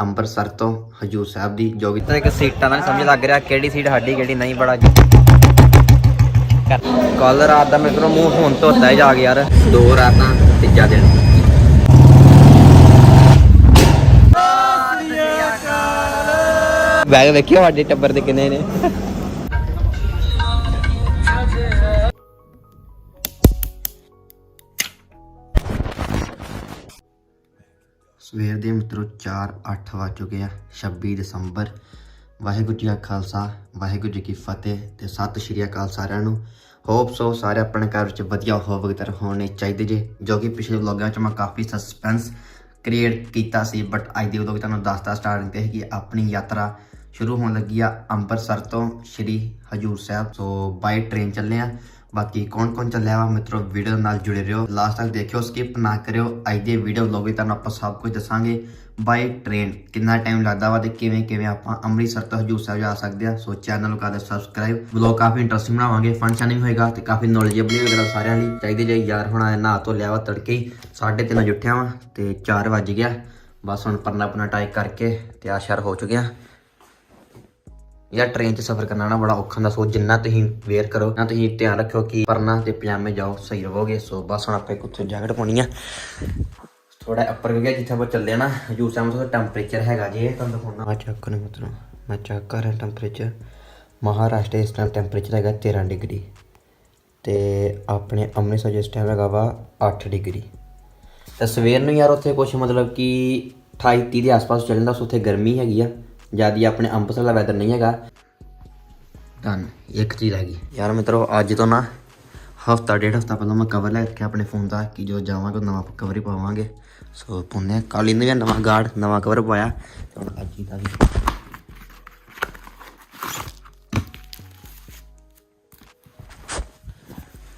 ਅੰਮ੍ਰਿਤਸਰ ਤੋਂ ਹਜੂਰ ਸਾਹਿਬ ਦੀ ਜੋ ਕਿ ਇੱਕ ਸੀਟਾਂ ਦਾ ਨੀ ਸਮਝ ਲੱਗ ਰਿਹਾ ਕਿਹੜੀ ਸੀਟ ਸਾਡੀ ਕਿਹੜੀ ਨਹੀਂ ਬੜਾ ਕੱਲ ਰਾਤ ਦਾ ਮੇਰੇ ਮੂੰਹ ਹੁਣ ਧੋਤਾ ਜਾ ਗਿਆ ਯਾਰ। ਦੋ ਰਾਤਾਂ ਤੀਜਾ ਦਿਨ। ਬੈਗ ਵੇਖਿਓ ਸਾਡੇ ਟੱਬਰ ਦੇ ਕਿੰਨੇ ਨੇ। ਸਵੇਰ ਦੇ ਮਿੱਤਰੋ 4 8 ਵੱਜ ਚੁੱਕੇ ਆ 26 ਦਸੰਬਰ। ਵਾਹਿਗੁਰੂ ਜੀ ਕਾ ਖਾਲਸਾ, ਵਾਹਿਗੁਰੂ ਜੀ ਕੀ ਫਤਿਹ ਤੇ ਸਤਿ ਸ਼੍ਰੀ ਅਕਾਲ ਸਾਰਿਆਂ ਨੂੰ। ਹੋਪ ਸੋ ਸਾਰੇ ਆਪਣੇ ਘਰ ਵਿੱਚ ਵਧੀਆ ਹੋਵਗਤਰ ਹੋਣੇ ਚਾਹੀਦੇ ਜੇ, ਜੋ ਕਿ ਪਿਛਲੇ ਵਲੌਗਾਂ 'ਚ ਮੈਂ ਕਾਫੀ ਸਸਪੈਂਸ ਕ੍ਰੀਏਟ ਕੀਤਾ ਸੀ ਬਟ ਅੱਜ ਦੇ ਵਲੌਗ ਤੁਹਾਨੂੰ ਦੱਸਦਾ ਸਟਾਰਟਿੰਗ ਤੇ ਕਿ ਆਪਣੀ ਯਾਤਰਾ ਸ਼ੁਰੂ ਹੋਣ ਲੱਗੀ ਆ ਅੰਮ੍ਰਿਤਸਰ ਤੋਂ ਸ਼੍ਰੀ ਹਜੂਰ ਸਾਹਿਬ। ਸੋ ਬਾਈ ਟ੍ਰੇਨ ਚੱਲੇ ਆ। ਬਾਕੀ ਕੌਣ ਕੌਣ ਚੱਲਿਆ ਵਾ ਮਿੱਤਰੋ ਵੀਡੀਓ ਨਾਲ ਜੁੜੇ ਰਹੋ। ਲਾਸਟ ਤੱਕ ਦੇਖਿਓ ਸਕਿਪ ਨਾ ਕਰਿਓ। ਅੱਜ ਦੇ ਵੀਡੀਓ ਵਲੌਗ ਵਿੱਚ ਤੁਹਾਨੂੰ ਆਪਾਂ ਸਭ ਕੁਝ ਦੱਸਾਂਗੇ ਬਾਈ ਟ੍ਰੇਨ ਕਿੰਨਾ ਟਾਈਮ ਲੱਗਦਾ ਵਾ ਤੇ ਕਿਵੇਂ ਕਿਵੇਂ ਆਪਾਂ ਅੰਮ੍ਰਿਤਸਰ ਤੋਂ ਹਜੂਰ ਸਾਹਿਬ ਜਾ ਸਕਦੇ ਆ। ਸੋ ਚੈਨਲ ਨੂੰ ਕਰ ਸਬਸਕ੍ਰਾਈਬ ਵਲੌਗ ਕਾਫੀ ਇੰਟਰਸਟਿੰਗ ਬਣਾਵਾਂਗੇ ਫੰਕਸ਼ਨ ਵੀ ਹੋਏਗਾ ਤੇ ਕਾਫੀ ਨੌਲੇਜੇਬਲ ਹੋਏਗਾ ਸਾਰਿਆਂ ਲਈ। ਚਾਹੀਦੇ ਜੇ ਯਾਰ ਹੁਣ ਆਇਆ ਨਾ ਤੋਂ ਲਿਆ ਵਾ ਤੜਕੇ ਹੀ 3:30 ਵਜੇ ਉੱਠਿਆ ਵਾ ਤੇ 4 ਵੱਜ ਗਿਆ। ਬਸ ਹੁਣ ਪਰਨਾ ਆਪਣਾ ਟਾਈਪ ਕਰਕੇ ਤਿਆਰ ਸ਼ਰ ਹੋ ਚੁੱਕਿਆ ਯਾਰ ਟ੍ਰੇਨ 'ਚ ਸਫ਼ਰ ਕਰਨਾ ਨਾ ਬੜਾ ਔਖਾ ਹੁੰਦਾ। ਸੋ ਜਿੰਨਾ ਤੁਸੀਂ ਵੇਅਰ ਕਰੋ, ਨਾ ਤੁਸੀਂ ਧਿਆਨ ਰੱਖਿਓ ਕਿ ਪਰਨਾ ਤੇ ਪਜਾਮੇ ਜਾਓ, ਸਹੀ ਰਹੋਗੇ। ਸੋ ਬਸ ਹੁਣ ਆਪਾਂ ਇੱਕ ਉੱਥੇ ਜੈਕਟ ਪਾਉਣੀ ਆ। ਥੋੜਾ ਉੱਪਰ ਗਿਆ ਜਿੱਥੇ ਆਪਾਂ ਚੱਲੇ ਨਾ। ਹਜੂਰ ਸਾਹਿਬ ਤੋਂ ਟੈਂਪਰੇਚਰ ਹੈਗਾ ਜੇ, ਇਹ ਤੁਹਾਨੂੰ ਦਿਖਾਉਣਾ। ਆ ਚੈੱਕ ਕਰੋ ਮਿੱਤਰੋ ਮੈਂ ਚੈੱਕ ਕਰ ਰਿਹਾ ਟੈਂਪਰੇਚਰ ਮਹਾਰਾਸ਼ਟਰ ਇਸ ਟਾਈਮ ਟੈਂਪਰੇਚਰ ਹੈਗਾ 13 ਡਿਗਰੀ। ਤੇ ਆਪਣੇ ਅੰਮ੍ਰਿਤਸਰ ਇਸ ਟਾਈਮ ਹੈਗਾ ਵਾ 8 ਡਿਗਰੀ। ਤਾਂ ਸਵੇਰ ਨੂੰ ਯਾਰ ਉੱਥੇ ਕੁਝ ਮਤਲਬ ਕਿ 28 30 ਦੇ ਆਸ-ਪਾਸ ਚੱਲਦਾ ਸੋ ਉੱਥੇ ਗਰਮੀ ਹੈਗੀ ਆ। ਜਿਆਦੀ ਆਪਣੇ ਅੰਮ੍ਰਿਤਸਰ ਦਾ ਵੈਦਰ ਨਹੀਂ ਹੈਗਾ। ਡਨ ਇੱਕ ਚੀਜ਼ ਹੈਗੀ। ਯਾਰ ਮਿੱਤਰੋ ਅੱਜ ਤੋਂ ਨਾ ਹਫਤਾ ਡੇਢ ਹਫਤਾ ਪਹਿਲਾਂ ਮੈਂ ਕਵਰ ਲੈ ਕੇ ਆਪਣੇ ਫੋਨ ਦਾ ਕਿ ਜੋ ਜਾਵਾਂਗੇ ਨਵਾਂ ਕਵਰ ਹੀ ਪਾਵਾਂਗੇ। ਸੋ ਪੁੰਨੇ ਕਾਲੀ ਨੇ ਵੀ ਨਵਾਂ ਗਾਰਡ ਨਵਾਂ ਕਵਰ ਪਾਇਆ। ਤੇ ਹੁਣ ਅੱਜ ਹੀ ਦਾ ਵੀ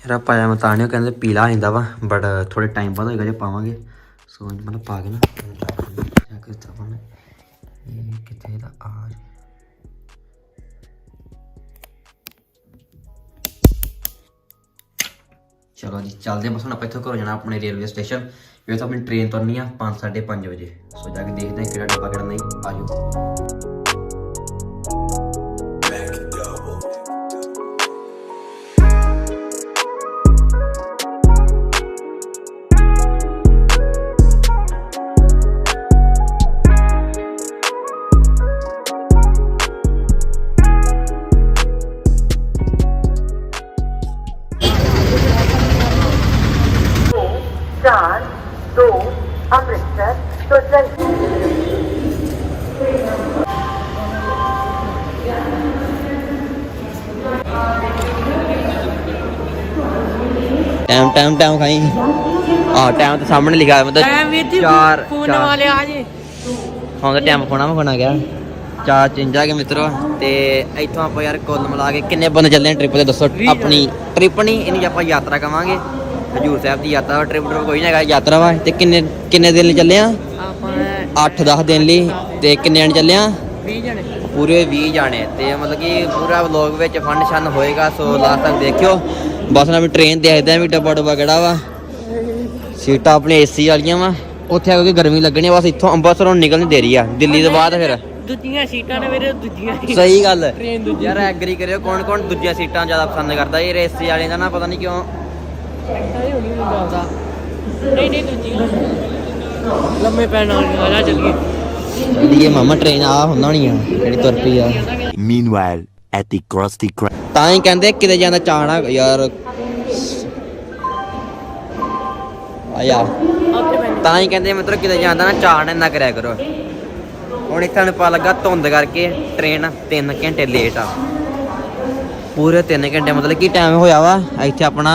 ਯਾਰ ਪਾਇਆ ਮੈਂ ਤਾਂ ਨਹੀਂ ਉਹ ਕਹਿੰਦੇ ਪੀਲਾ ਆਂਦਾ ਵਾ ਬਟ ਥੋੜੇ ਟਾਈਮ ਬਾਅਦ ਹੋਏਗਾ ਜੇ ਪਾਵਾਂਗੇ। ਸੋ ਮਤਲਬ ਪਾ ਕੇ ਨਾ ਜਾ ਕੇ ਇਸ ਤਰ੍ਹਾਂ ਚਲੋ ਜੀ, ਚੱਲਦੇ ਹਾਂ ਬਸ ਹੁਣ ਆਪਾਂ ਇੱਥੋਂ ਘਰੋਂ ਜਾਣਾ ਆਪਣੇ ਰੇਲਵੇ ਸਟੇਸ਼ਨ। ਇਹ ਤਾਂ ਆਪਣੀ ਟ੍ਰੇਨ ਤੁਰਨੀ ਆ 5 5:30 ਵਜੇ। ਸੋ ਜਾ ਕੇ ਦੇਖਦੇ ਹਾਂ ਕਿਹੜਾ ਡੱਬਾ ਕਿਹੜਾ ਨਹੀਂ। ਆਜੋ। ਟਾਈਮ ਖਾਈ। ਆ ਟਾਈਮ ਤਾਂ ਸਾਹਮਣੇ ਲਿਖਿਆ ਹੋਇਆ ਟਾਈਮ ਵੀਰ ਜੀ ਮਤਲਬ ਚਾਰ। ਫੋਨ ਵਾਲੇ ਆ ਜੇ। ਹੁਣ ਤਾਂ ਟਾਈਮ ਕੋਣਾ ਮਖਣਾ ਗਿਆ। ਚਾਰ ਚਿੰਜਾ ਕੇ ਮਿੱਤਰੋ ਤੇ ਇੱਥੋਂ ਆਪਾਂ ਯਾਰ ਕੁੱਲ ਮਿਲਾ ਕੇ ਕਿੰਨੇ ਬੰਦੇ ਚੱਲੇ ਆ ਟ੍ਰਿਪ ਤੇ ਦੱਸੋ ਆਪਣੀ ਟ੍ਰਿਪ ਨਹੀਂ ਇਹਨੂੰ ਆਪਾਂ ਯਾਤਰਾ ਕਵਾਂਗੇ। ਹਜੂਰ ਸਾਹਿਬ ਦੀ ਯਾਤਰਾ ਟ੍ਰਿਪ ਕੋਈ ਨਹੀਂ ਹੈਗਾ ਯਾਤਰਾ ਵਾ। ਤੇ ਕਿੰਨੇ ਕਿੰਨੇ ਦਿਨ ਲਈ ਚੱਲੇ ਆ? ਆਪਾਂ 8-10 ਦਿਨ ਲਈ ਤੇ ਕਿੰਨੇ ਜਣ ਚੱਲੇ ਆ? 20 ਜਣੇ। ਪੂਰੇ 20 ਜਾਣੇ ਤੇ ਮਤਲਬ ਕਿ ਪੂਰਾ ਵਲੌਗ ਵਿੱਚ ਫਨ ਸ਼ਨ ਹੋਏਗਾ ਸੋ ਲਾਸਟ ਤੱਕ ਦੇਖਿਓ। ਬਸ ਨਾ ਵੀ ਟ੍ਰੇਨ ਦੇਖਦੇ ਆ ਵੀ ਡੱਬਾ ਡੱਬਾ ਕਿਹੜਾ ਵਾ। ਸੀਟਾਂ ਆਪਣੀ ਏਸੀ ਵਾਲੀਆਂ ਵਾ। ਉੱਥੇ ਆ ਕੇ ਗਰਮੀ ਲੱਗਣੀ ਬਸ ਇੱਥੋਂ ਅੰਮ੍ਰਿਤਸਰੋਂ ਨਿਕਲ ਨਹੀਂ ਦੇ ਰਹੀ ਆ। ਦਿੱਲੀ ਤੋਂ ਬਾਅਦ ਫਿਰ। ਦੂਜੀਆਂ ਸੀਟਾਂ ਨੇ ਵੀਰੇ ਦੂਜੀਆਂ। ਸਹੀ ਗੱਲ। ਟ੍ਰੇਨ ਦੂਜੀ। ਯਾਰ ਐਗਰੀ ਕਰਿਓ ਕੌਣ ਕੌਣ ਦੂਜੀਆਂ ਸੀਟਾਂ ਜ਼ਿਆਦਾ ਪਸੰਦ ਕਰਦਾ? ਇਹ ਏਸੀ ਵਾਲਿਆਂ ਦਾ ਨਾ ਪਤਾ ਨਹੀਂ ਕਿਉਂ। ਨਹੀਂ ਨਹੀਂ ਦੂਜੀਆਂ। ਲੰਮੇ ਪੈਣ ਵਾਲੀਆਂ ਆ ਜਾ ਚੱਲੀਏ ਮਾਮਾ ਟ੍ਰੇਨ ਆ ਹੁੰਦਾ ਹੋਣੀ ਆ ਜਿਹੜੀ ਤੁਰ ਪਈ ਆ। At the Krusty Krab. ਤਾਂ ਹੀ ਕਹਿੰਦੇ ਕਿਤੇ ਜਾਂਦਾ ਚਾਹਣਾ ਯਾਰ। ਆ ਯਾਰ ਤਾਂ ਹੀ ਕਹਿੰਦੇ ਮਤਲਬ ਕਿਤੇ ਜਾਂਦਾ ਨਾ ਚਾਹਣ ਨਾ ਕਰਿਆ ਕਰੋ। ਹੁਣ ਇੱਥੇ ਨੂੰ ਪਾ ਲੱਗਾ ਧੁੰਦ ਕਰਕੇ ਟ੍ਰੇਨ 3 ਘੰਟੇ ਲੇਟ ਆ। ਪੂਰੇ 3 ਘੰਟੇ ਮਤਲਬ ਕੀ ਟਾਈਮ ਹੋਇਆ ਵਾ ਇੱਥੇ ਆਪਣਾ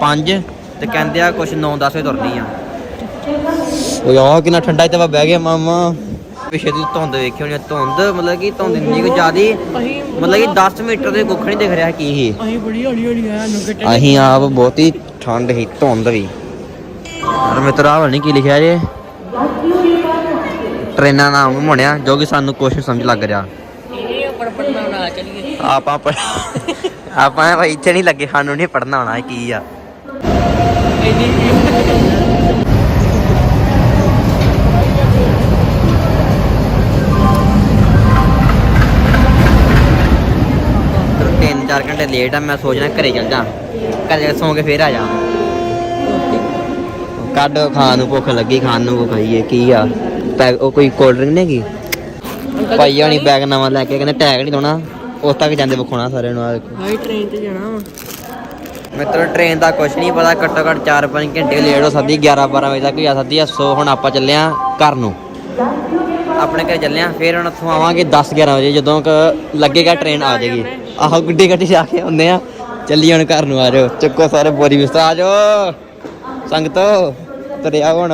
5 ਤੇ ਕਹਿੰਦੇ ਆ ਕੁਛ 9 10 ਵਜੇ ਤੁਰਨੀ ਆ। ਓਏ ਆ ਕਿੰਨਾ ਠੰਡਾ ਇੱਥੇ ਵਾ ਬਹਿ ਗਿਆ ਮਾਮਾ। ਪਿੱਛੇ ਦੀ ਧੁੰਦ ਵੇਖੀ ਹੋਣੀ ਆ, ਧੁੰਦ ਮਤਲਬ ਕਿ ਧੁੰਦ ਇੰਨੀ ਕੁ ਜ਼ਿਆਦੀ ਅਸੀਂ ਮਤਲਬ ਕਿ 10 ਮੀਟਰ ਦੇ ਕੁੱਖ ਨਹੀਂ ਦਿਖ ਰਿਹਾ ਕੀ ਸੀ। ਅਸੀਂ ਬੜੀ ਹੌਲੀ ਹੌਲੀ ਆਇਆ ਨੂੰ ਗੱਟੇ ਅਸੀਂ ਆਪ ਬਹੁਤੀ ਠੰਡ ਹੀ ਧੁੰਦ ਵੀ ਯਾਰ ਮਿੱਤਰ ਆਹ ਨਹੀਂ ਕੀ ਲਿਖਿਆ ਜੇ। ਟ੍ਰੇਨਾਂ ਨਾਮ ਮੁਣਿਆ ਜੋ ਕਿ ਸਾਨੂੰ ਕੁਛ ਨੀ ਸਮਝ ਲੱਗ ਰਿਹਾ। ਇਹ ਉੱਪਰ ਪੜਨਾ ਨਾ ਚੱਲੀਏ ਆਪਾਂ ਪੜ੍ਹ- ਆਪਾਂ ਭਾਈ ਇੱਥੇ ਨਹੀਂ ਲੱਗੇ ਸਾਨੂੰ ਨਹੀਂ ਪੜਨਾ ਹੋਣਾ ਇਹ ਕੀ ਆ। ਇੰਨੀ ਘੰਟੇ ਲੇਟ ਆ ਮੈਂ ਸੋਚਣਾ ਘਰੇ ਚੱਲ ਜਾ। ਘਰੇ ਜਾ ਕੇ ਸੌਂ ਕੇ ਫੇਰ ਆ ਜਾ। ਕੱਢ ਖਾਣ ਨੂੰ ਭੁੱਖ ਲੱਗੀ ਖਾਣ ਨੂੰ ਕੋ ਖਾਈਏ ਕੀ ਆ? ਪੈਗ ਉਹ ਕੋਈ ਕੋਲਡ ਡਰਿੰਕ ਨਹੀਂ ਹੈਗੀ? ਭਾਈ ਹਣੀ ਬੈਗ ਨਵਾਂ ਲੈ ਕੇ ਕਹਿੰਦੇ ਟੈਗ ਨਹੀਂ ਲਾਉਣਾ। ਉਸ ਤੱਕ ਜਾਂਦੇ ਵਿਖਾਉਣਾ ਸਾਰਿਆਂ ਨੂੰ ਆ ਦੇਖੋ। ਹਾਈ ਟ੍ਰੇਨ ਤੇ ਜਾਣਾ ਵਾ। ਮਿੱਤਰ ਟ੍ਰੇਨ ਦਾ ਕੁਛ ਨਹੀਂ ਪਤਾ ਘੱਟੋ ਘੱਟ 4-5 ਘੰਟੇ ਲੇਟ ਹੋ ਸਕਦੀ 11-12 ਵਜੇ ਤੱਕ ਵੀ ਆ ਸਕਦੀ ਆ। ਸੋ ਹੁਣ ਆਪਾਂ ਚੱਲੇ ਆ ਘਰ ਨੂੰ। ਆਪਣੇ ਘਰ ਚੱਲੇ ਆ ਫਿਰ ਹੁਣ ਉੱਥੋਂ ਆਵਾਂਗੇ 10-11 ਵਜੇ ਜਦੋਂ ਕ ਲੱਗੇਗਾ ਟ੍ਰੇਨ ਆ ਜਾਏਗੀ। ਆਹੋ ਗੁੱਡੀ ਗੱਡੀ ਜਾ ਕੇ ਆਉਂਦੇ ਆ। ਚੱਲੀ ਹੁਣ ਘਰ ਨੂੰ ਆ ਜਾਓ। ਚੱਕੋ ਸਾਰੇ ਬੋਰੀ ਬਿਸਤਰਾ ਆ ਜਾਓ। ਸੰਗਤੋ ਤੁਰਿਆ ਹੁਣ।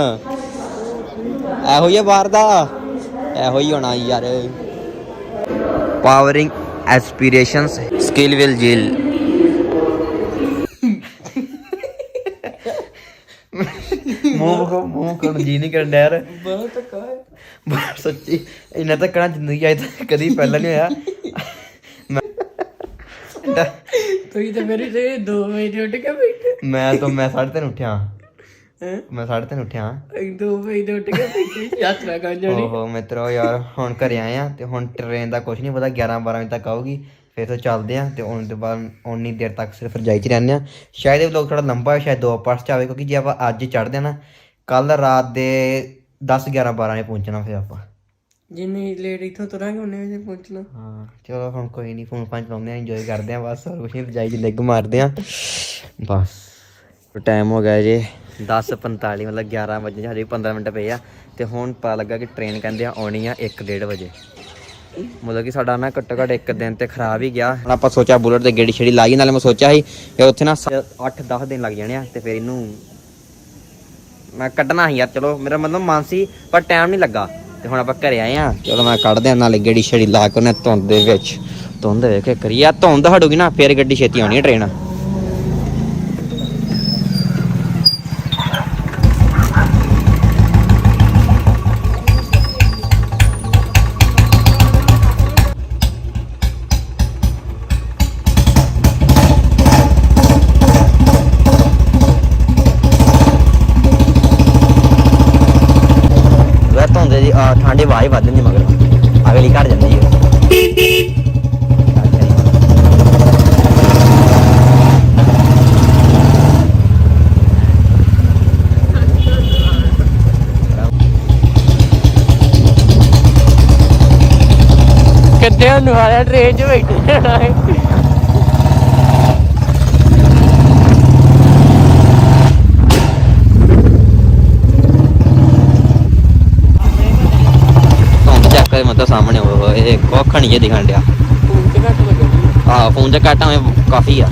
ਇਹੋ ਹੀ ਆ ਬਾਹਰ ਦਾ। ਇਹੋ ਹੀ ਹੋਣਾ ਯਾਰ। ਪਾਵਰਿੰਗ ਐਸਪੀਰੇਸ਼ਨਸ ਸਕਿੱਲ ਵਿਲ ਜੀਲ ਮੂੰਹ ਕੋ ਮੂੰਹ ਕਰਨ ਜੀ ਨਹੀਂ ਕਰਨ ਡਿਆ ਯਾਰ। ਬਹੁਤ ਕਾ ਬਾਹਰ ਸੱਚੀ। ਇੰਨਾ ਤਾਂ ਕਣਾ ਜ਼ਿੰਦਗੀ ਆਈ ਤਾਂ ਕਦੀ ਪਹਿਲਾਂ ਨਹੀਂ ਹੋਇਆ ਮੈਂ ਤੁਸੀਂ ਤਾਂ ਮੇਰੀ ਤੇ 2 ਵਜੇ ਉੱਠ ਕੇ ਬੈਠੇ। ਮੈਂ ਤਾਂ ਮੈਂ 3:30 ਉੱਠਿਆ। ਹੈ? ਮੈਂ 3:30 ਉੱਠਿਆ। 2 ਵਜੇ ਉੱਠ ਕੇ ਬੈਠੇ ਯਾਤਰਾ ਕਰਨ ਜਾਣੀ। ਓਹੋ ਮਿੱਤਰੋ ਯਾਰ ਹੁਣ ਘਰੇ ਆਏ ਆ ਤੇ ਹੁਣ ਟ੍ਰੇਨ ਦਾ ਕੁਝ ਨਹੀਂ ਪਤਾ 11 12 ਵਜੇ ਤੱਕ ਆਊਗੀ ਫਿਰ ਤੋਂ ਚੱਲਦੇ ਆ ਤੇ ਉਹਨਾਂ ਤੋਂ ਬਾਅਦ ਉਨੀ ਦੇਰ ਤੱਕ ਸਿਰਫ ਰਜਾਈ 'ਚ ਰਹਿੰਦੇ ਆ। ਸ਼ਾਇਦ ਇਹ ਵਲੌਗ ਥੋੜਾ ਲੰਬਾ ਹੈ ਸ਼ਾਇਦ ਦੋ ਪਾਰਟਸ 'ਚ ਆਵੇ ਕਿਉਂਕਿ ਜੇ ਆਪਾਂ ਅੱਜ ਚੜ੍ਹਦੇ ਆ ਨਾ ਕੱਲ ਰਾਤ ਦੇ 10 11 12 ਵਜੇ ਪਹੁੰਚਣਾ ਫਿਰ ਆਪਾਂ। ਜਿੰਨੀ ਲੇਟ ਇੱਥੋਂ ਤੁਰਾਂਗੇ, ਉਹਨੇ ਵਜੇ ਪਹੁੰਚਣਾ ਹਾਂ, ਚਲੋ ਹੁਣ ਕੋਈ ਨਹੀਂ ਫੋਨ ਫਾਨ ਚਲਾਉਂਦੇ ਆ ਇੰਜੋਏ ਕਰਦੇ ਆ ਬਸ, ਹੋਰ ਕੁਛ ਨਹੀਂ ਰਜਾਈ 'ਚ ਲਿਗ ਮਾਰਦੇ ਆ ਬਸ ਟਾਈਮ ਹੋ ਗਿਆ ਜੀ 10:45 ਮਤਲਬ 11 ਵਜੇ ਹਜੇ 15 ਮਿੰਟ ਪਏ ਆ। ਤੇ ਹੁਣ ਪਤਾ ਲੱਗਾ ਕਿ ਟ੍ਰੇਨ ਕਹਿੰਦੇ ਆ, ਆਉਣੀ ਆ 1:30 ਵਜੇ। ਮਤਲਬ ਕਿ ਸਾਡਾ ਨਾ ਘੱਟੋ ਘੱਟ ਇੱਕ ਦਿਨ ਤੇ ਖਰਾਬ ਹੀ ਗਿਆ। ਹੁਣ ਆਪਾਂ ਸੋਚਿਆ ਬੁਲਟ ਤੇ ਗੇੜੀ ਛੇੜੀ ਲਾਈ, ਨਾਲੇ ਮੈਂ ਸੋਚਿਆ ਸੀ ਕਿ ਉੱਥੇ ਨਾ 8-10 ਦਿਨ ਲੱਗ ਜਾਣੇ ਆ, ਤੇ ਫਿਰ ਇਹਨੂੰ ਮੈਂ ਕੱਢਣਾ ਸੀ ਯਾਰ, ਚਲੋ, ਮੇਰਾ ਮਤਲਬ ਮਨ ਸੀ ਪਰ ਟਾਈਮ ਨਹੀਂ ਲੱਗਾ। ਤੇ ਹੁਣ ਆਪਾਂ ਘਰੇ ਆਏ ਆ ਚਲੋ ਮੈਂ ਕੱਢਦੇ ਆ ਨਾਲੇ ਗੇੜੀ ਛੇੜੀ ਲਾ ਕੇ ਉਹਨੇ ਧੁੰਦ ਦੇ ਵਿੱਚ, ਧੁੰਦ ਵੇਖ ਕੇ ਕਰੀ। ਆ ਧੁੰਦ ਹਟੂਗੀ ਨਾ, ਫੇਰ ਗੱਡੀ ਛੇਤੀ ਆਉਣੀ ਹੈ ਟ੍ਰੇਨ ਵੇ ਧੁੰਦ ਦੀ ਆ, ਠੰਡੀ ਵਾਹ ਹੀ ਵੱਧ ਜਾਂਦੀ ਮਗਰ ਅਗਲੀ ਘਟ ਜਾਂਦੀ ਹੈ ਕਿੱਦੇ ਨੂੰ ਆਇਆ ਟ੍ਰੇਨ 'ਚ ਬੈਠੇ ਹੈ। ਕੇ ਮਤਲਬ ਸਾਹਮਣੇ ਉਹ ਇਹ ਕੋਖ ਨਹੀਂ ਦਿਖਣ ਡਿਆ। ਫੋਨ ਤੇ ਘੱਟ ਆ ਫੋਨ ਤੇ ਘੱਟ ਆਵੇਂ ਕਾਫੀ ਆ।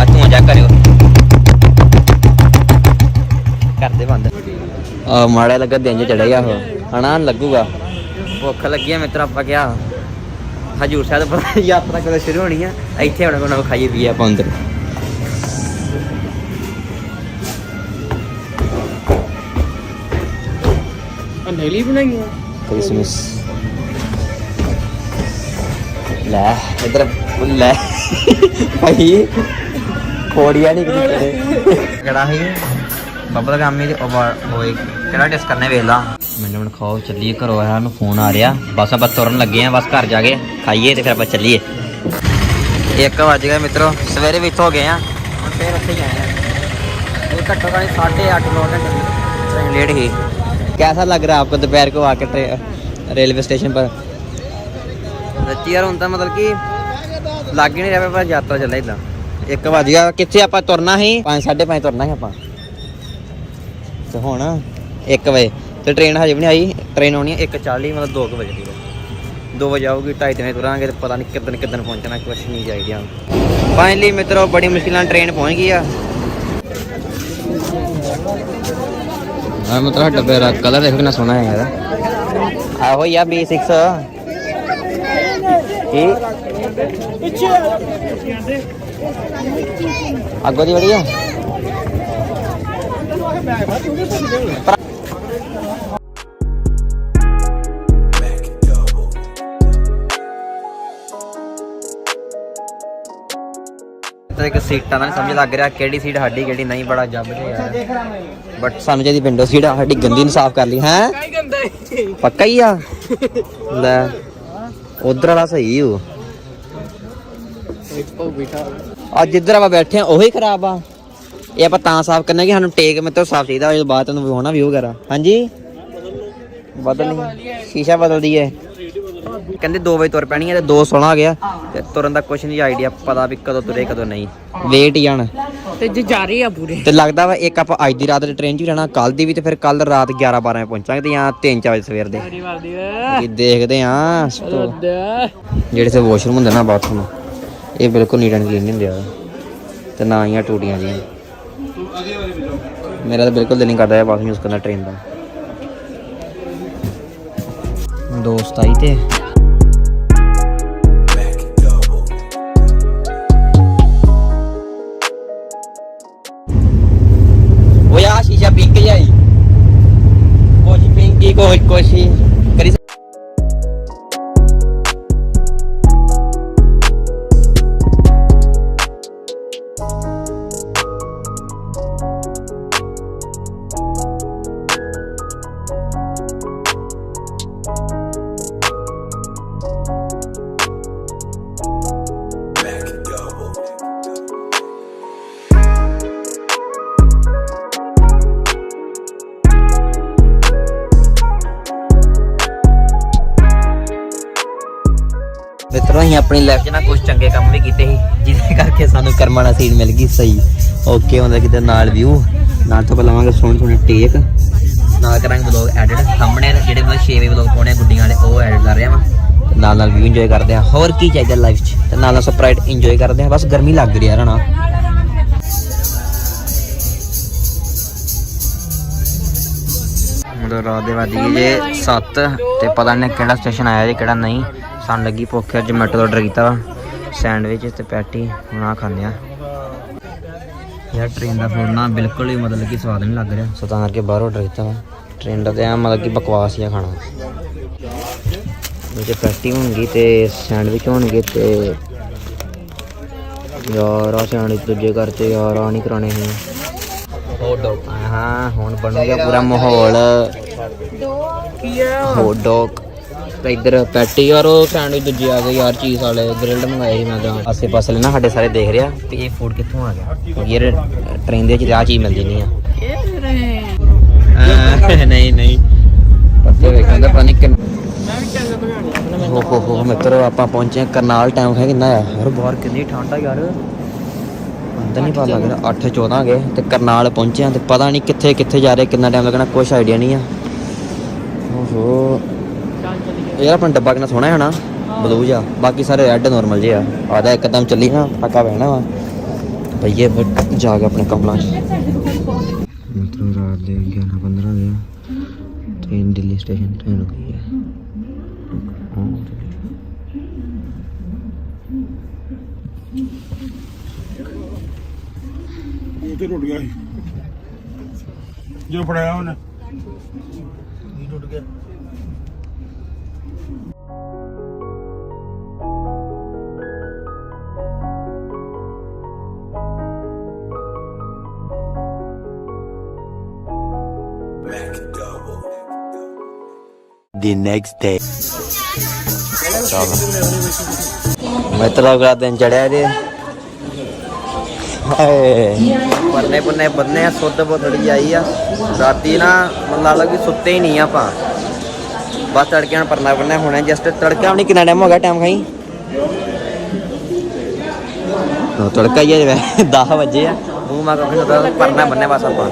ਆ ਤੂੰ ਜਾ ਕਰਿਓ। ਕਰਦੇ ਬੰਦ। ਆ ਮਾੜਾ ਲੱਗਾ ਦਿਨ ਚ ਚੜੇਗਾ ਉਹ। ਹਨਾ ਲੱਗੂਗਾ। ਭੁੱਖ ਲੱਗੀ ਆ ਮਿੱਤਰ ਆਪਾਂ ਕਿਹਾ ਹਜੂਰ ਸਾਹਿਬ ਪਤਾ ਯਾਤਰਾ ਕਦੋਂ ਸ਼ੁਰੂ ਹੋਣੀ ਆ? ਇੱਥੇ ਹੁਣ ਕੋਣ ਖਾਈਏ ਪੀਏ ਆਪਾਂ ਅੰਦਰ। ਆ ਨੇਲੀ ਬਣਾਈਆਂ ਕ੍ਰਿਸਮਸ। ਲੈ ਇਧਰ ਲੈ। ਭਾਈ ਕੋੜੀਆਂ ਨਹੀਂ ਕਿਤੇ। ਕਿਹੜਾ ਹੈ ਬੱਬਲ ਗਾਮੀ ਦੇ ਹੋਏ ਕਿਹੜਾ ਟੈਸਟ ਕਰਨੇ ਵੇਖ ਲਾ। ਮੈਨੂੰ ਹੁਣ ਖਾਓ ਚੱਲੀਏ ਘਰੋਂ ਆਇਆ ਨੂੰ ਫੋਨ ਆ ਰਿਹਾ ਬਸ ਆਪਾਂ ਤੁਰਨ ਲੱਗੇ ਆ ਬਸ ਘਰ ਜਾ ਕੇ ਖਾਈਏ ਤੇ ਫਿਰ ਆਪਾਂ ਚੱਲੀਏ 1 ਵਜ ਗਿਆ ਮਿੱਤਰੋ ਸਵੇਰੇ ਵੀ ਇੱਥੋਂ ਗਏ ਆ ਹੁਣ ਫੇਰ ਉੱਥੇ ਹੀ ਆਏ ਆ ਇਹ ਘੱਟੋ ਘੱਟ 8:30 9 घंटे ट्रेन लेट ही कैसा लग रहा है आपको दोपहर को आकर ट्रे- रेलवे स्टेशन पर ਸੱਚੀ ਯਾਰ ਹੁਣ ਤਾਂ ਮਤਲਬ ਕਿ ਲੱਗ ਹੀ ਨਹੀਂ ਰਿਹਾ ਪਰ ਯਾਤਰਾ ਚੱਲੇ ਇਦਾਂ 1 ਵਜ ਗਿਆ ਕਿੱਥੇ ਆਪਾਂ ਤੁਰਨਾ ਸੀ 5 5:30 ਤੁਰਨਾ ਸੀ ਆਪਾਂ ਤੇ ਹੁਣ 1 ਵਜੇ ਤੇ ਟ੍ਰੇਨ ਹਜੇ ਵੀ ਨਹੀਂ ਆਈ ਟ੍ਰੇਨ ਆਉਣੀ ਹੈ 1:40 ਮਤਲਬ 2 ਵਜੇ ਦੀ 2 ਵਜੇ ਆਊਗੀ 2:30 ਵਜੇ ਤੁਰਾਂਗੇ ਤੇ ਪਤਾ ਨਹੀਂ ਕਿੱਦਣ ਕਿੱਦਣ ਪਹੁੰਚਣਾ ਕੁਛ ਨਹੀਂ ਜਾਈਦਾ ਫਾਈਨਲੀ ਮਿੱਤਰੋ ਬੜੀ ਮੁਸ਼ਕਿਲ ਨਾਲ ਟ੍ਰੇਨ ਪਹੁੰਚ ਗਈ ਆ। ਹਾਂ ਮਤਲਬ ਡੱਬੇ ਦਾ ਕਲਰ ਦੇਖੋ ਕਿੰਨਾ ਸੋਹਣਾ ਹੈ ਯਾਰ ਆਹੋ ਯਾ B6 ਕੀ? ਅੱਗੋਂ ਦੀ ਵਧੀਆ ਤੇ ਇੱਕ ਸੀਟਾਂ ਦਾ ਸਮਝ ਲੱਗ ਰਿਹਾ ਕਿਹੜੀ ਸੀਟ ਸਾਡੀ ਕਿਹੜੀ ਨਹੀਂ ਬੜਾ ਜੱਬ ਤੇ ਯਾਰ। ਬਟ ਸਾਨੂੰ ਚਾਹੀਦੀ ਵਿੰਡੋ ਸੀਟ ਸਾਡੀ ਗੰਦੀ ਨੂੰ ਸਾਫ਼ ਕਰ ਲਈ ਹੈ? ਪੱਕਾ ਹੀ ਆ? ਲੈ ਉਧਰ ਵਾਲਾ ਸਹੀ ਹੋ ਅੱਜ ਜਿੱਧਰ ਆਪਾਂ ਬੈਠੇ ਆ ਉਹੀ ਖਰਾਬ ਆ। ਇਹ ਆਪਾਂ ਤਾਂ ਸਾਫ਼ ਕਰਨਾ ਕਿ ਸਾਨੂੰ ਟੇਕ ਮੇ ਤੋਂ ਸਾਫ਼ ਚਾਹੀਦਾ ਬਾਅਦ ਤੁਹਾਨੂੰ ਵਿਖਾਉਣਾ ਵਿਊ ਵਗੈਰਾ ਹਾਂਜੀ? ਬਦਲਣੀ ਸ਼ੀਸ਼ਾ ਬਦਲ ਦਈਏ ਕਹਿੰਦੇ 2 ਵਜੇ ਤੁਰ ਪੈਣੀ ਹੈ ਤੇ 2:16 ਆ ਗਿਆ ਤੇ ਤੁਰਨ ਦਾ ਕੁਛ ਨਹੀਂ ਆਈਡੀਆ ਪਤਾ ਵੀ ਕਦੋਂ ਤੁਰੇ ਕਦੋਂ ਨਹੀਂ। ਵੇਟ ਹੀ ਜਾਣ। ਤੇ ਜੇ ਜਾ ਰਹੀ ਆ ਪੂਰੇ। ਤੇ ਲੱਗਦਾ ਵਾ ਇੱਕ ਆਪਾਂ ਅੱਜ ਦੀ ਰਾਤ ਦੀ ਟ੍ਰੇਨ 'ਚ ਰਹਿਣਾ ਕੱਲ ਦੀ ਵੀ ਤੇ ਫਿਰ ਕੱਲ ਰਾਤ 11 12 ਵਜੇ ਪਹੁੰਚਾਂਗੇ ਤੇ ਜਾਂ 3 ਵਜੇ ਸਵੇਰ ਦੇ। ਇਹ ਦੇਖਦੇ ਆ ਜਿਹੜੇ ਸੇ ਵਾਸ਼ਰੂਮ ਹੁੰਦੇ ਨਾ ਬਾਥਰੂਮ ਇਹ ਬਿਲਕੁਲ ਨੀਟ ਐਂਡ ਕਲੀਨ ਨਹੀਂ ਹੁੰਦੇ ਆ। ਤੇ ਨਾ ਹੀ ਆ ਟੂਟੀਆਂ ਜੀਆਂ ਮੇਰਾ ਤਾਂ ਬਿਲਕੁਲ ਦਿਲ ਨਹੀਂ ਕਰਦਾ ਇਹ ਬਾਥਰੂਮ ਯੂਜ਼ ਕਰਨਾ ਟ੍ਰੇਨ ਦਾ। ਦੋਸਤ ਆਈ ਤੇ। ਪਿੰਕੀ ਸੀਟ ਮਿਲ ਗਈ ਸਹੀ। ਓਕੇ ਹੁੰਦਾ ਕਿਤੇ ਨਾਲ ਵਿਊ ਨਾਲ ਤੋਂ ਲਵਾਂਗੇ ਸੋਹਣੇ ਸੋਹਣੇ ਟੇਕ ਨਾਲ ਕਰਾਂਗੇ ਵਲੌਗ ਐਡਿਟ ਸਾਹਮਣੇ ਜਿਹੜੇ ਮਤਲਬ 6 ਵਲੌਗ ਪਾਉਣੇ ਗੁੱਡੀਆਂ ਵਾਲੇ, ਉਹ ਐਡਿਟ ਕਰ ਰਿਹਾ ਵਾਂ ਤੇ ਨਾਲ ਨਾਲ ਵਿਊ ਇੰਜੋਏ ਕਰਦੇ ਆ। ਹੋਰ ਕੀ ਚਾਹੀਦਾ ਲਾਈਫ 'ਚ? ਤੇ ਨਾਲ ਨਾਲ ਸਪਰਾਈਟ ਇੰਜੋਏ ਕਰਦੇ ਆ। ਬਸ ਗਰਮੀ ਲੱਗ ਰਹੀ ਆ ਰਣਾ ਮਤਲਬ ਰਾਤ ਦੇ ਵੱਜ ਗਏ ਜੇ 7 ਤੇ ਪਤਾ ਨਹੀਂ ਕਿਹੜਾ ਸਟੇਸ਼ਨ ਆਇਆ ਜੇ, ਕਿਹੜਾ ਨਹੀਂ। ਸਾਨੂੰ ਲੱਗੀ ਭੁੱਖ, ਅੱਜ ਮੈਟੋ ਆਰਡਰ ਕੀਤਾ ਵਾ। ਸੈਂਡਵਿਚ ਤੇ ਪੈਟੀ ਹੁਣ ਖਾਂਦੇ ਆ। ਯਾਰ ਟ੍ਰੇਨ ਦਾ ਫੂਡ ਨਾ ਬਿਲਕੁਲ ਹੀ ਮਤਲਬ ਕਿ ਸਵਾਦ ਨਹੀਂ ਲੱਗ ਰਿਹਾ। ਸੋ ਤਾਂ ਕਰਕੇ ਬਾਹਰ ਆਰਡਰ ਕੀਤਾ ਵਾ ਟ੍ਰੇਨ ਦਾ ਤੇ ਆ ਮਤਲਬ ਕਿ ਬਕਵਾਸ ਹੀ ਆ ਖਾਣਾ। ਵਿੱਚ ਪੈਟੀ ਹੋਣਗੀ ਤੇ ਸੈਂਡਵਿਚ ਹੋਣਗੇ ਤੇ ਯਾਰ ਆ ਸੈਂਡਵਿਚ ਦੂਜੇ ਘਰ ਤੇ ਯਾਰ ਆ ਨਹੀਂ ਕਰਾਣੇ ਸੀ ਹੌਟ ਡੌਗ ਹਾਂ ਹੁਣ ਬਣੂਗਾ ਪੂਰਾ ਮਾਹੌਲ। ਕੀ ਆ। ਹੌਟ ਡੌਗ ਇੱਧਰ ਪੈਟੀ ਯਾਰ ਉਹ ਸੈਂਡਵਿਚ ਦੂਜੇ ਆ ਗਏ ਯਾਰ ਚੀਜ਼ ਵਾਲੇ ਗ੍ਰਿਲਡ ਮੰਗਾਏ ਸੀ ਮੈਂ ਤਾਂ। ਆਸੇ ਪਾਸੇ ਨਾ ਸਾਡੇ ਸਾਰੇ ਦੇਖ ਰਿਹਾ ਕਿ ਇਹ ਫੂਡ ਕਿੱਥੋਂ ਆ ਗਿਆ। ਯਾਰ ਟ੍ਰੇਨ ਦੇ ਵਿੱਚ ਆ ਚੀਜ਼ ਮਿਲ ਜਣੀ ਆ। ਇਹ ਰਹੇ ਅਹ ਨਹੀਂ ਨਹੀਂ। ਪੱਤੇ ਵੇਖਣ ਦਾ ਨਹੀਂ ਕਿ ਵੀ ਹੋ ਹੋ ਹੋ ਮਿੱਤਰੋ ਆਪਾਂ ਪਹੁੰਚੇ ਕਰਨਾਲ ਟਾਈਮ ਹੈ ਕਿੰਨਾ ਆ? ਯਾਰ ਬਾਹਰ ਕਿੰਨੀ ਠੰਡ ਆ ਯਾਰ। ਅੰਦਰ ਨਹੀਂ ਪਤਾ ਲੱਗ ਰਿਹਾ 8 14 ਗਏ ਤੇ ਕਰਨਾਲ ਪਹੁੰਚੇ ਤੇ ਪਤਾ ਨਹੀਂ ਕਿੱਥੇ ਕਿੱਥੇ ਜਾ ਰਹੇ ਕਿੰਨਾ ਟਾਈਮ ਲੱਗਣਾ ਕੁਛ ਆਈਡੀਆ ਨਹੀਂ ਆ। ਓਹੋ ਯਾਰ ਆਪਣਾ ਡੱਬਾ ਕਿੰਨਾ ਸੋਹਣਾ ਹੈ ਨਾ ਬਲੂ ਜਾ ਬਾਕੀ ਸਾਰੇ ਰੈੱਡ ਨਾਰਮਲ ਜੇ ਆ। ਆਦਾ ਇੱਕਦਮ ਚੱਲੀ ਨਾ ਪੱਕਾ ਬਹਿਣਾ ਵਾ। ਭਈਏ ਫਿਰ ਜਾ ਕੇ ਆਪਣੇ ਕਮਲਾਂ 'ਚ ਮਿੱਤਰੋ ਰਾਤ ਦੇ 11 15 ਦੇ ਟ੍ਰੇਨ ਦਿੱਲੀ ਸਟੇਸ਼ਨ ਟ੍ਰੇਨ ਰੁਕੀ ਹੈ। ਉਹ ਤੇ ਟੁੱਟ ਗਿਆ ਸੀ। ਜੋ ਫੜਾਇਆ ਉਹਨੇ। ਇਹ ਟੁੱਟ ਗਿਆ। The next day. ਮਿੱਤਰੋ ਅਗਲਾ ਦਿਨ ਚੜਿਆ ਜੇ ਹਾਏ ਪੰਨੇ ਪੰਨੇ ਬੰਨੇ ਆ ਸੁੱਧ ਬਹੁਤ ਥੋੜੀ ਆਈ ਆ ਰਾਤੀ ਨਾ ਮਤਲਬ ਲੱਗ ਵੀ ਸੁੱਤੇ ਹੀ ਨਹੀਂ ਆਪਾਂ ਬਸ ਤੜਕੇ ਹੁਣ ਪਰਨਾ ਪਰਨਾ ਹੋਣਾ ਜਸਟ ਤੜਕਾ ਹੁਣ ਕਿੰਨਾ ਟਾਈਮ ਹੋ ਗਿਆ ਟਾਈਮ ਖਾਈ। ਨੋ ਤੜਕਾ ਹੀ ਹੈ 10 ਵਜੇ ਆ। ਮੂੰਹ ਮਾ ਕੋ ਪਰਨਾ ਬੰਨੇ ਬਸ ਆਪਾਂ।